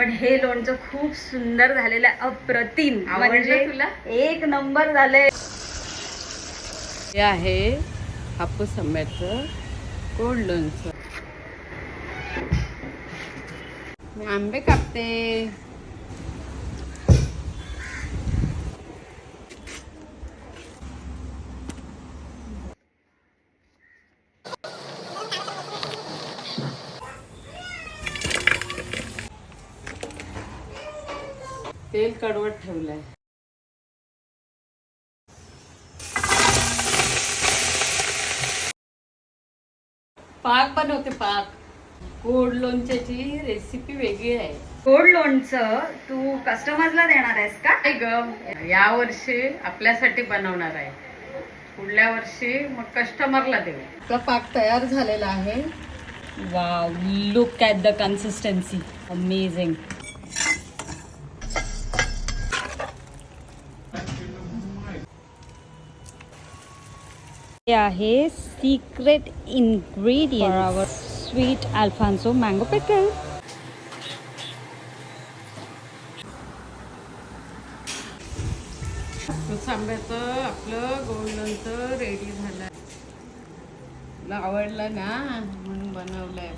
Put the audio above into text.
पण हे लोणचं खूप सुंदर झालेलं आहे अप्रतिम. म्हणजे तुला? एक नंबर झालंय. हे आहे हापूस आंब्याचं गोड लोणचं. मी आंबे कापते. तेल कडवट ठेवलंय. पाक बनवते पाक. गोड लोणच्याची रेसिपी वेगळी आहे. गोड लोणचं तू कस्टमरला देणार आहेस का? ग. या वर्षी आपल्यासाठी बनवणार आहे. पुढल्या वर्षी मग कस्टमरला देऊ. आपला पाक तयार झालेला आहे. Wow look at the consistency amazing हे आहे secret ingredient our sweet alphonso mango petal सांब्याचं आपलं गोल्डनचं रेडी झालं आवडलं ना म्हणून बनवलंय.